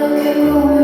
роки були.